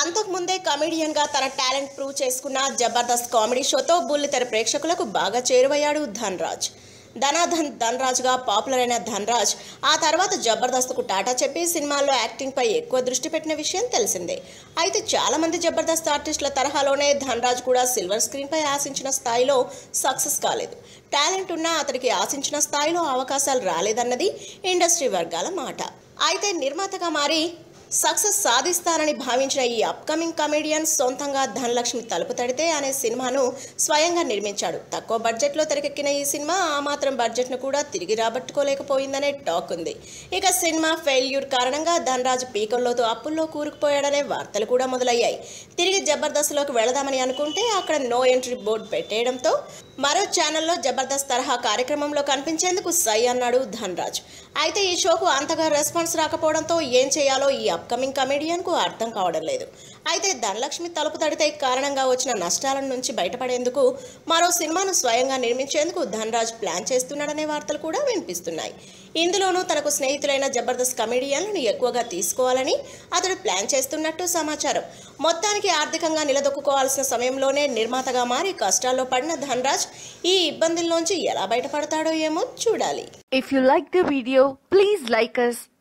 అంతకుముందే కమెడియన్గా తన talent prove చేసుకున్న జబర్దస్త్ కామెడీ షోతో బుల్లితెర ప్రేక్షకులకు బాగా చేరువయ్యాడు ధన్రాజ్. ధనాధన్ ధన్రాజ్గా పాపులర్ అయిన ధన్రాజ్ ఆ తర్వాత జబర్దస్త్కు టాటా చెప్పి సినిమాల్లో యాక్టింగ్ పై ఎక్కువ దృష్టి పెట్టిన విషయం తెలిసిందే. అయితే చాలా మంది జబర్దస్త్ ఆర్టిస్టుల తరహాలోనే ధన్రాజ్ కూడా సిల్వర్ స్క్రీన్ పై ఆశించిన స్థాయిలో సక్సెస్ కాలేదు. టాలెంట్ ఉన్నా అతడికి ఆశించిన స్థాయిలో అవకాశాలు రాలేదన్నది ఇండస్ట్రీ వర్గాల మాట. అయితే నిర్మాతగా మారి సక్సెస్ సాధిస్తానని భావించిన ఈ అప్కమింగ్ కమెడియన్ సొంతంగా ధనలక్ష్మి తలుపు తడితే అనే సినిమాను స్వయంగా నిర్మించాడు. తక్కువ బడ్జెట్లో తెరకెక్కిన ఈ సినిమా ఆ మాత్రం బడ్జెట్ను కూడా తిరిగి రాబట్టుకోలేకపోయిందనే టాక్ ఉంది. ఇక సినిమా ఫెయిల్యూర్ కారణంగా ధనరాజు పీకల్లోతో అప్పుల్లో కూరుకుపోయాడనే వార్తలు కూడా మొదలయ్యాయి. తిరిగి జబర్దస్త్లోకి వెళదామని అనుకుంటే అక్కడ నో ఎంట్రీ బోర్డు పెట్టేయడంతో మరో ఛానల్లో జబర్దస్త్ తరహా కార్యక్రమంలో కనిపించేందుకు సై అన్నాడు ధనరాజ్. అయితే ఈ షోకు అంతగా రెస్పాన్స్ రాకపోవడంతో ఏం చేయాలో ఈ అప్కమింగ్ కమెడియన్కు అర్థం కావడం లేదు. అయితే ధనలక్ష్మి తలుపు తడితే కారణంగా వచ్చిన నష్టాల నుంచి బయటపడేందుకు మరో సినిమాను స్వయంగా నిర్మించేందుకు ధనరాజ్ ప్లాన్ చేస్తున్నాడనే వార్తలు కూడా వినిపిస్తున్నాయి. ఇందులోనూ తనకు స్నేహితులైన జబర్దస్త్ కమెడియన్లను ఎక్కువగా తీసుకోవాలని అతడు ప్లాన్ చేస్తున్నట్టు సమాచారం. మొత్తానికి ఆర్థికంగా నిలదొక్కుకోవాల్సిన సమయంలోనే నిర్మాతగా మారి కష్టాల్లో పడిన ధనరాజ్ ఈ ఇబ్బందుల్లోంచి ఎలా బయటపడతాడో ఏమో చూడాలి. If you like the video please like us